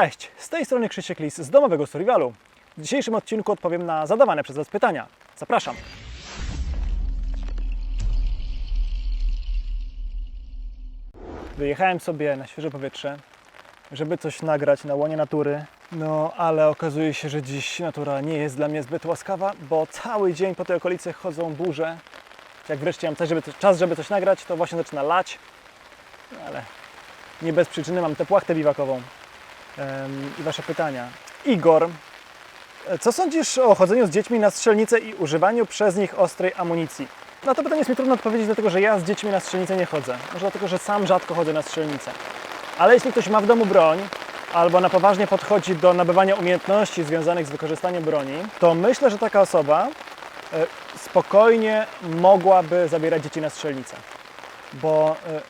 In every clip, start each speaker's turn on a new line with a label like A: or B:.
A: Cześć, z tej strony Krzysiek Lis z domowego Survivalu. W dzisiejszym odcinku odpowiem na zadawane przez Was pytania. Zapraszam. Wyjechałem sobie na świeże powietrze, żeby coś nagrać na łonie natury. No, ale okazuje się, że dziś natura nie jest dla mnie zbyt łaskawa, bo cały dzień po tej okolicy chodzą burze. Jak wreszcie mam czas, żeby, czas, żeby coś nagrać, to właśnie zaczyna lać. No, ale nie bez przyczyny mam tę płachtę biwakową. I Wasze pytania. Igor, co sądzisz o chodzeniu z dziećmi na strzelnicę i używaniu przez nich ostrej amunicji? Na to pytanie jest mi trudno odpowiedzieć, dlatego że ja z dziećmi na strzelnicę nie chodzę. Może dlatego, że sam rzadko chodzę na strzelnicę. Ale jeśli ktoś ma w domu broń, albo na poważnie podchodzi do nabywania umiejętności związanych z wykorzystaniem broni, to myślę, że taka osoba e, spokojnie mogłaby zabierać dzieci na strzelnicę. Bo e,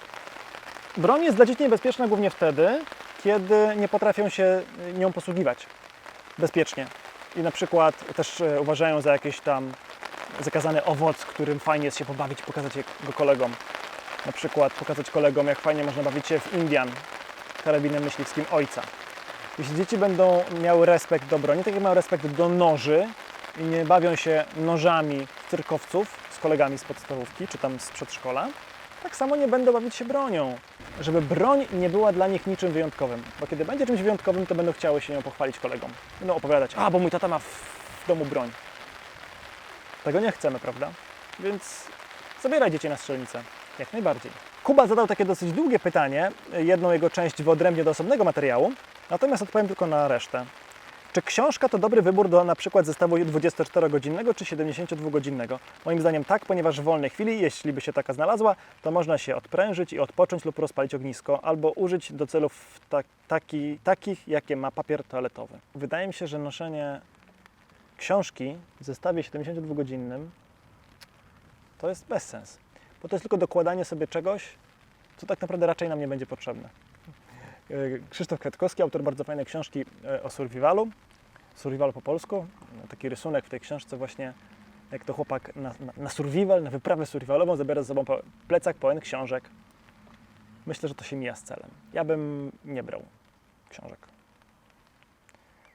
A: broń jest dla dzieci niebezpieczna głównie wtedy, kiedy nie potrafią się nią posługiwać bezpiecznie. I na przykład też e, uważają za jakiś tam zakazany owoc, którym fajnie jest się pobawić, pokazać go kolegom. Na przykład pokazać kolegom, jak fajnie można bawić się w Indian karabinem myśliwskim ojca. Jeśli dzieci będą miały respekt do broni, tak jak mają respekt do noży i nie bawią się nożami cyrkowców z kolegami z podstawówki czy tam z przedszkola, tak samo nie będą bawić się bronią. Żeby broń nie była dla nich niczym wyjątkowym. Bo kiedy będzie czymś wyjątkowym, to będą chciały się nią pochwalić kolegom. Będą opowiadać, a bo mój tata ma w domu broń. Tego nie chcemy, prawda? Więc zabieraj dzieci na strzelnicę. Jak najbardziej. Kuba zadał takie dosyć długie pytanie, jedną jego część wyodrębnię do osobnego materiału, natomiast odpowiem tylko na resztę. Czy książka to dobry wybór do na przykład zestawu 24-godzinnego czy 72-godzinnego? Moim zdaniem tak, ponieważ w wolnej chwili, jeśli by się taka znalazła, to można się odprężyć i odpocząć lub rozpalić ognisko, albo użyć do celów ta, taki, takich, jakie ma papier toaletowy. Wydaje mi się, że noszenie książki w zestawie 72-godzinnym to jest bezsens, bo to jest tylko dokładanie sobie czegoś, co tak naprawdę raczej nam nie będzie potrzebne. E, Krzysztof Kwiatkowski, autor bardzo fajnej książki e, o survivalu, survival po polsku. Taki rysunek w tej książce właśnie, jak to chłopak na, na, na survival, na wyprawę survivalową zabiera ze sobą plecak pełen książek. Myślę, że to się mija z celem. Ja bym nie brał książek.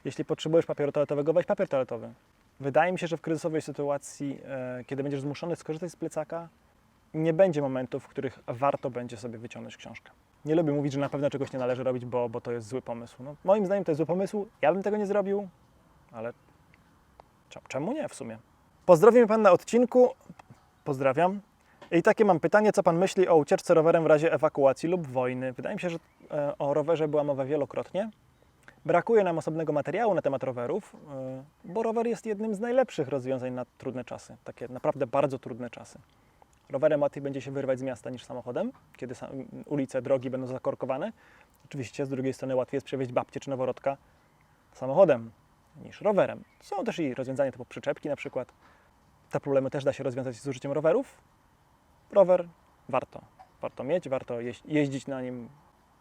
A: Jeśli potrzebujesz papieru toaletowego, weź papier toaletowy. Wydaje mi się, że w kryzysowej sytuacji, e, kiedy będziesz zmuszony skorzystać z plecaka, nie będzie momentów, w których warto będzie sobie wyciągnąć książkę. Nie lubię mówić, że na pewno czegoś nie należy robić, bo, bo to jest zły pomysł. No, moim zdaniem to jest zły pomysł. Ja bym tego nie zrobił, ale cze- czemu nie w sumie? Pozdrowi mnie Pan na odcinku. Pozdrawiam. I takie mam pytanie, co Pan myśli o ucieczce rowerem w razie ewakuacji lub wojny? Wydaje mi się, że e, o rowerze była mowa wielokrotnie. Brakuje nam osobnego materiału na temat rowerów, e, bo rower jest jednym z najlepszych rozwiązań na trudne czasy, takie naprawdę bardzo trudne czasy. Rowerem łatwiej będzie się wyrwać z miasta niż samochodem, kiedy ulice, drogi będą zakorkowane. Oczywiście z drugiej strony łatwiej jest przewieźć babcię czy noworodka samochodem niż rowerem. Są też i rozwiązania typu przyczepki na przykład. Te problemy też da się rozwiązać z użyciem rowerów. Rower warto. Warto mieć, warto jeź- jeździć na nim.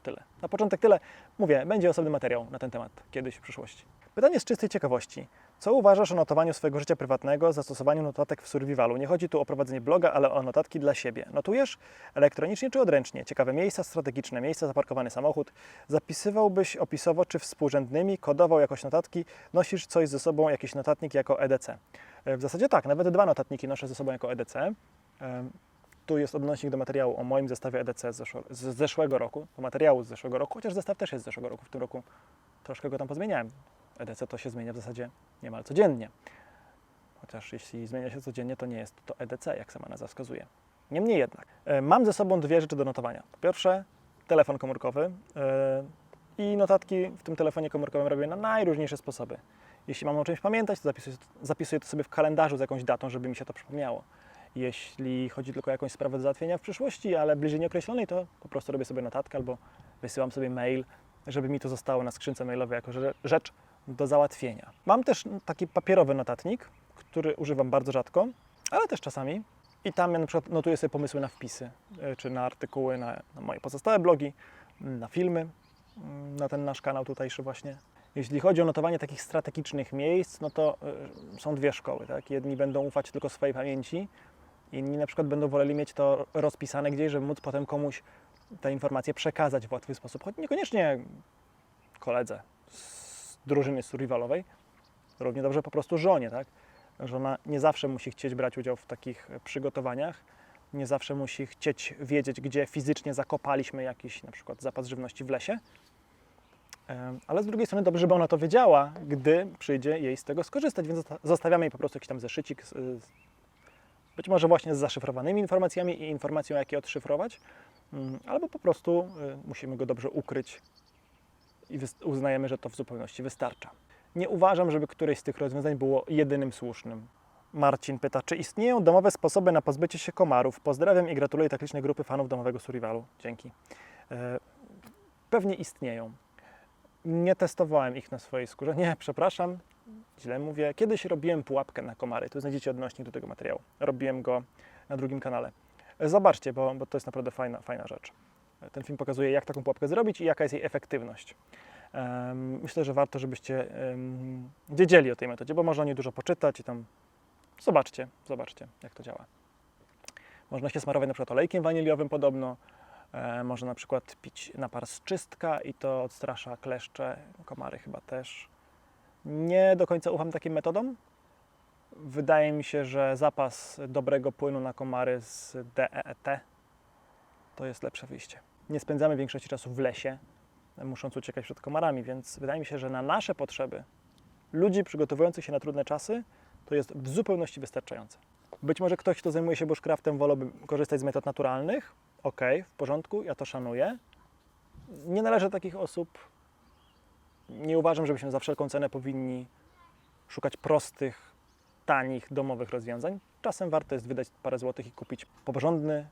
A: Tyle. Na początek tyle. Mówię, będzie osobny materiał na ten temat kiedyś w przyszłości. Pytanie z czystej ciekawości. Co uważasz o notowaniu swojego życia prywatnego, zastosowaniu notatek w survivalu? Nie chodzi tu o prowadzenie bloga, ale o notatki dla siebie. Notujesz elektronicznie czy odręcznie? Ciekawe miejsca strategiczne, miejsca, zaparkowany samochód. Zapisywałbyś opisowo czy współrzędnymi, kodował jakoś notatki, nosisz coś ze sobą, jakiś notatnik jako EDC? E, W zasadzie tak, nawet dwa notatniki noszę ze sobą jako EDC. Em, Tu jest odnośnik do materiału o moim zestawie EDC z zeszłego roku, do materiału z zeszłego roku, chociaż zestaw też jest z zeszłego roku. W tym roku troszkę go tam pozmieniałem. EDC to się zmienia w zasadzie niemal codziennie. Chociaż jeśli zmienia się codziennie, to nie jest to EDC, jak sama nazwa wskazuje. Niemniej jednak, e, mam ze sobą dwie rzeczy do notowania. Po pierwsze, telefon komórkowy e, i notatki w tym telefonie komórkowym robię na najróżniejsze sposoby. Jeśli mam o czymś pamiętać, to zapisuję, zapisuję to sobie w kalendarzu z jakąś datą, żeby mi się to przypomniało. Jeśli chodzi tylko o jakąś sprawę do załatwienia w przyszłości, ale bliżej nieokreślonej, to po prostu robię sobie notatkę albo wysyłam sobie mail, żeby mi to zostało na skrzynce mailowej jako rze- rzecz do załatwienia. Mam też taki papierowy notatnik, który używam bardzo rzadko, ale też czasami. I tam ja na przykład notuję sobie pomysły na wpisy, y, czy na artykuły, na, na moje pozostałe blogi, mm, na filmy, mm, na ten nasz kanał tutejszy właśnie. Jeśli chodzi o notowanie takich strategicznych miejsc, no to y, są dwie szkoły. Tak? Jedni będą ufać tylko swojej pamięci, inni na przykład będą woleli mieć to rozpisane gdzieś, żeby móc potem komuś te informacje przekazać w łatwy sposób, choć niekoniecznie koledze drużyny survivalowej, równie dobrze po prostu żonie, tak? Żona nie zawsze musi chcieć brać udział w takich przygotowaniach, nie zawsze musi chcieć wiedzieć, gdzie fizycznie zakopaliśmy jakiś na przykład zapas żywności w lesie, ale z drugiej strony dobrze, żeby ona to wiedziała, gdy przyjdzie jej z tego skorzystać, więc zosta- zostawiamy jej po prostu jakiś tam zeszycik, z, być może właśnie z zaszyfrowanymi informacjami i informacją, jak je odszyfrować, mm, albo po prostu y, musimy go dobrze ukryć i uznajemy, że to w zupełności wystarcza. Nie uważam, żeby któreś z tych rozwiązań było jedynym słusznym. Marcin pyta, czy istnieją domowe sposoby na pozbycie się komarów? Pozdrawiam i gratuluję tak licznej grupy fanów domowego survivalu. Dzięki. E, pewnie istnieją. Nie testowałem ich na swojej skórze. Nie, przepraszam, źle mówię. Kiedyś robiłem pułapkę na komary. Tu znajdziecie odnośnik do tego materiału. Robiłem go na drugim kanale. E, Zobaczcie, bo, bo to jest naprawdę fajna, fajna rzecz. Ten film pokazuje, jak taką pułapkę zrobić i jaka jest jej efektywność. Myślę, że warto, żebyście wiedzieli o tej metodzie, bo można o niej dużo poczytać i tam zobaczcie, zobaczcie, jak to działa. Można się smarować na przykład olejkiem waniliowym podobno. E, można na przykład pić napar z czystka i to odstrasza kleszcze, komary chyba też. Nie do końca ufam takim metodom. Wydaje mi się, że zapas dobrego płynu na komary z DEET to jest lepsze wyjście. Nie spędzamy większości czasu w lesie, musząc uciekać przed komarami, więc wydaje mi się, że na nasze potrzeby ludzi przygotowujących się na trudne czasy to jest w zupełności wystarczające. Być może ktoś, kto zajmuje się bushcraftem, wolałby korzystać z metod naturalnych. Ok, w porządku, ja to szanuję. Nie należę do takich osób. Nie uważam, żebyśmy za wszelką cenę powinni szukać prostych, tanich, domowych rozwiązań. Czasem warto jest wydać parę złotych i kupić porządny,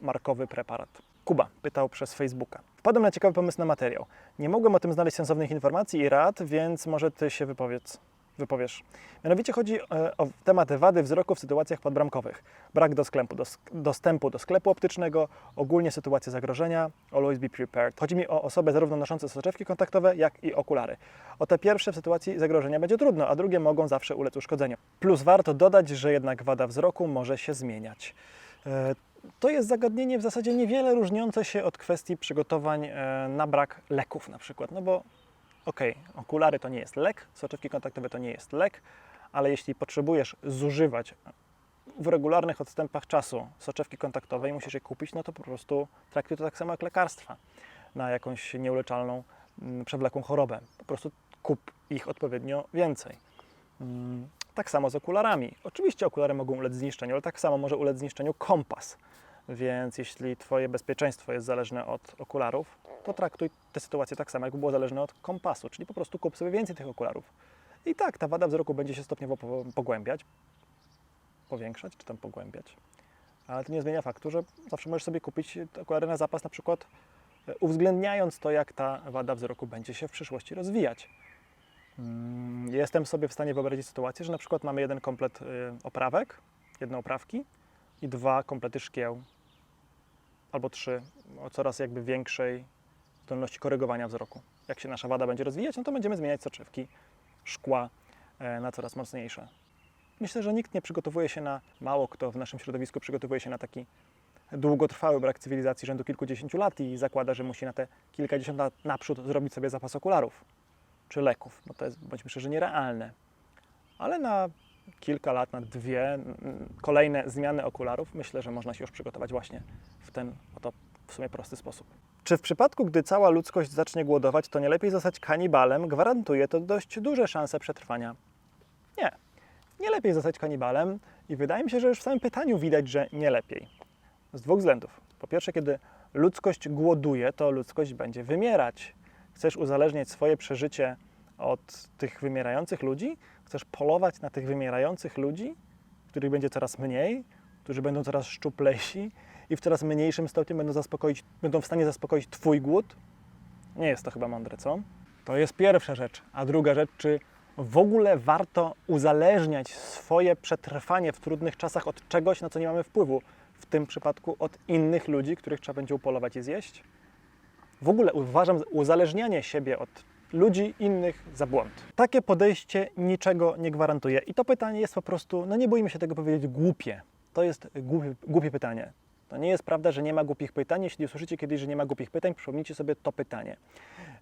A: markowy preparat. Kuba pytał przez Facebooka. Wpadłem na ciekawy pomysł na materiał. Nie mogłem o tym znaleźć sensownych informacji i rad, więc może ty się wypowiedz, wypowiesz. Mianowicie chodzi e, o temat wady wzroku w sytuacjach podbramkowych. Brak do sklepu, dos, dostępu do sklepu optycznego, ogólnie sytuacje zagrożenia, always be prepared. Chodzi mi o osoby zarówno noszące soczewki kontaktowe, jak i okulary. O te pierwsze w sytuacji zagrożenia będzie trudno, a drugie mogą zawsze ulec uszkodzeniu. Plus warto dodać, że jednak wada wzroku może się zmieniać. To jest zagadnienie w zasadzie niewiele różniące się od kwestii przygotowań e, na brak leków na przykład. No bo okej, okulary to nie jest lek, soczewki kontaktowe to nie jest lek, ale jeśli potrzebujesz zużywać w regularnych odstępach czasu soczewki kontaktowe i musisz je kupić, no to po prostu traktuj to tak samo jak lekarstwa na jakąś nieuleczalną, mm, przewlekłą chorobę. Po prostu kup ich odpowiednio więcej. Tak samo z okularami. Oczywiście okulary mogą ulec zniszczeniu, ale tak samo może ulec zniszczeniu kompas. Więc jeśli Twoje bezpieczeństwo jest zależne od okularów, to traktuj tę sytuację tak samo, jakby było zależne od kompasu, czyli po prostu kup sobie więcej tych okularów. I tak, ta wada wzroku będzie się stopniowo po- pogłębiać, powiększać, czy tam pogłębiać. Ale to nie zmienia faktu, że zawsze możesz sobie kupić okulary na zapas, na przykład e, uwzględniając to, jak ta wada wzroku będzie się w przyszłości rozwijać. Mm, Jestem sobie w stanie wyobrazić sytuację, że na przykład mamy jeden komplet y, oprawek, jedne oprawki i dwa komplety szkieł, albo trzy, o coraz jakby większej zdolności korygowania wzroku. Jak się nasza wada będzie rozwijać, no to będziemy zmieniać soczewki, szkła e, na coraz mocniejsze. Myślę, że nikt nie przygotowuje się na, mało kto w naszym środowisku przygotowuje się na taki długotrwały brak cywilizacji rzędu kilkudziesięciu lat i zakłada, że musi na te kilkadziesiąt lat naprzód zrobić sobie zapas okularów czy leków, bo to jest, bądźmy szczerzy, nierealne. Ale na kilka lat, na dwie kolejne zmiany okularów, myślę, że można się już przygotować właśnie w ten oto w sumie prosty sposób. Czy w przypadku, gdy cała ludzkość zacznie głodować, to nie lepiej zostać kanibalem? Gwarantuje to dość duże szanse przetrwania. Nie. Nie lepiej zostać kanibalem i wydaje mi się, że już w samym pytaniu widać, że nie lepiej. Z dwóch względów. Po pierwsze, kiedy ludzkość głoduje, to ludzkość będzie wymierać. Chcesz uzależniać swoje przeżycie od tych wymierających ludzi? Chcesz polować na tych wymierających ludzi, których będzie coraz mniej, którzy będą coraz szczuplejsi i w coraz mniejszym stopniu będą, zaspokoić, będą w stanie zaspokoić Twój głód? Nie jest to chyba mądre, co? To jest pierwsza rzecz. A druga rzecz, czy w ogóle warto uzależniać swoje przetrwanie w trudnych czasach od czegoś, na co nie mamy wpływu? W tym przypadku od innych ludzi, których trzeba będzie upolować i zjeść? W ogóle uważam uzależnianie siebie od ludzi innych za błąd. Takie podejście niczego nie gwarantuje. I to pytanie jest po prostu, no nie boimy się tego powiedzieć, głupie. To jest głupie, głupie pytanie. To nie jest prawda, że nie ma głupich pytań. Jeśli usłyszycie kiedyś, że nie ma głupich pytań, przypomnijcie sobie to pytanie.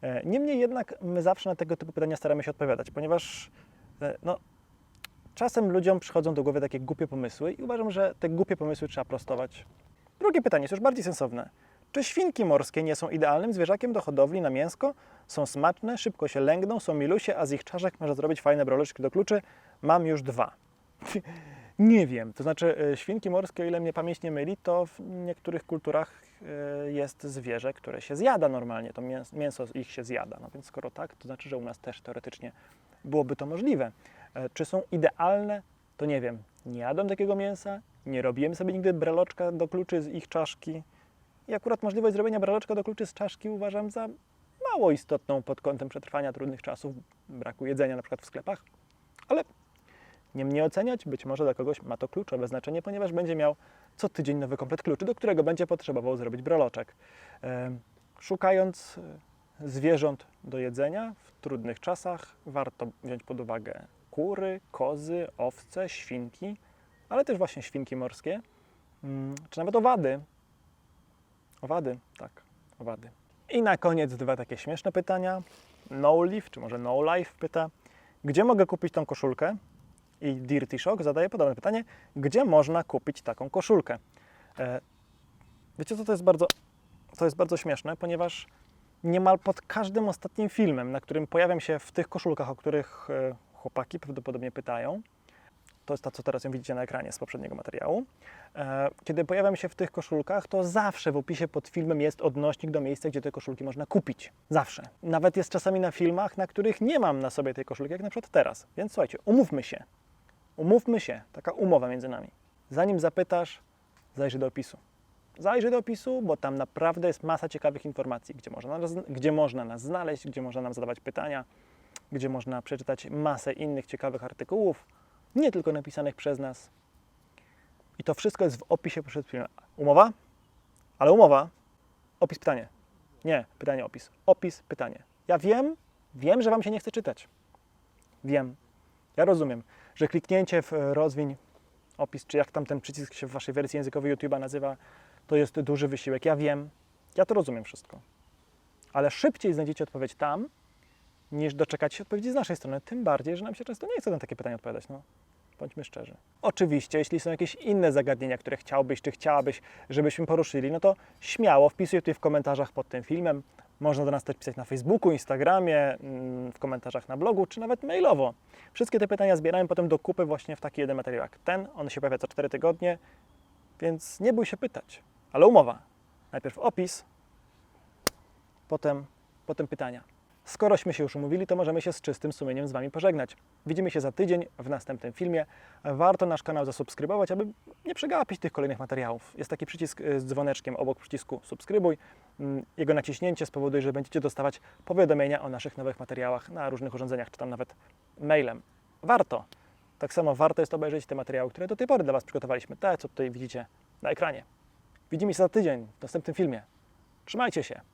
A: E, Niemniej jednak my zawsze na tego typu pytania staramy się odpowiadać, ponieważ e, no, czasem ludziom przychodzą do głowy takie głupie pomysły i uważam, że te głupie pomysły trzeba prostować. Drugie pytanie jest już bardziej sensowne. Czy świnki morskie nie są idealnym zwierzakiem do hodowli na mięsko? Są smaczne, szybko się lęgną, są milusie, a z ich czaszek można zrobić fajne broloczki do kluczy. Mam już dwa. nie wiem, to znaczy e, świnki morskie, o ile mnie pamięć nie myli, to w niektórych kulturach e, jest zwierzę, które się zjada normalnie, to mięs- mięso ich się zjada. No więc skoro tak, to znaczy, że u nas też teoretycznie byłoby to możliwe. E, Czy są idealne? To nie wiem. Nie jadłem takiego mięsa, nie robiłem sobie nigdy breloczka do kluczy z ich czaszki. I akurat możliwość zrobienia breloczka do kluczy z czaszki uważam za mało istotną pod kątem przetrwania trudnych czasów, braku jedzenia na przykład w sklepach. Ale nie mnie oceniać, być może dla kogoś ma to kluczowe znaczenie, ponieważ będzie miał co tydzień nowy komplet kluczy, do którego będzie potrzebował zrobić breloczek. Em, Szukając e, zwierząt do jedzenia w trudnych czasach, warto wziąć pod uwagę kury, kozy, owce, świnki, ale też właśnie świnki morskie, mm, czy nawet owady. Owady, tak, owady. I na koniec dwa takie śmieszne pytania. No Life, czy może No Life pyta, gdzie mogę kupić tą koszulkę? I Dirty Shock zadaje podobne pytanie, gdzie można kupić taką koszulkę? E, wiecie co, to jest bardzo, to jest bardzo śmieszne, ponieważ niemal pod każdym ostatnim filmem, na którym pojawiam się w tych koszulkach, o których e, chłopaki prawdopodobnie pytają, to jest ta, co teraz ją widzicie na ekranie z poprzedniego materiału. E, Kiedy pojawiam się w tych koszulkach, to zawsze w opisie pod filmem jest odnośnik do miejsca, gdzie te koszulki można kupić. Zawsze. Nawet jest czasami na filmach, na których nie mam na sobie tej koszulki, jak na przykład teraz. Więc słuchajcie, umówmy się. Umówmy się. Taka umowa między nami. Zanim zapytasz, zajrzyj do opisu. Zajrzyj do opisu, bo tam naprawdę jest masa ciekawych informacji, gdzie można nas, gdzie można nas znaleźć, gdzie można nam zadawać pytania, gdzie można przeczytać masę innych ciekawych artykułów, nie tylko napisanych przez nas. I to wszystko jest w opisie przed filmem. Umowa? Ale umowa. Opis, pytanie. Nie, pytanie, opis. Opis, pytanie. Ja wiem, wiem, że Wam się nie chce czytać. Wiem. Ja rozumiem, że kliknięcie w rozwiń opis, czy jak tam ten przycisk się w Waszej wersji językowej YouTube'a nazywa, to jest duży wysiłek. Ja wiem, ja to rozumiem wszystko. Ale szybciej znajdziecie odpowiedź tam, niż doczekać się odpowiedzi z naszej strony. Tym bardziej, że nam się często nie chce na takie pytania odpowiadać. No, bądźmy szczerzy. Oczywiście, jeśli są jakieś inne zagadnienia, które chciałbyś, czy chciałabyś, żebyśmy poruszyli, no to śmiało wpisuj tutaj w komentarzach pod tym filmem. Można do nas też pisać na Facebooku, Instagramie, mm, w komentarzach na blogu, czy nawet mailowo. Wszystkie te pytania zbieramy potem do kupy właśnie w taki jeden materiał jak ten. On się pojawia co 4 tygodnie, więc nie bój się pytać. Ale umowa. Najpierw opis, potem, potem pytania. Skorośmy się już umówili, to możemy się z czystym sumieniem z Wami pożegnać. Widzimy się za tydzień w następnym filmie. Warto nasz kanał zasubskrybować, aby nie przegapić tych kolejnych materiałów. Jest taki przycisk y, z dzwoneczkiem obok przycisku subskrybuj. Mm, Jego naciśnięcie spowoduje, że będziecie dostawać powiadomienia o naszych nowych materiałach na różnych urządzeniach, czy tam nawet mailem. Warto. Tak samo warto jest obejrzeć te materiały, które do tej pory dla Was przygotowaliśmy, te, co tutaj widzicie na ekranie. Widzimy się za tydzień w następnym filmie. Trzymajcie się!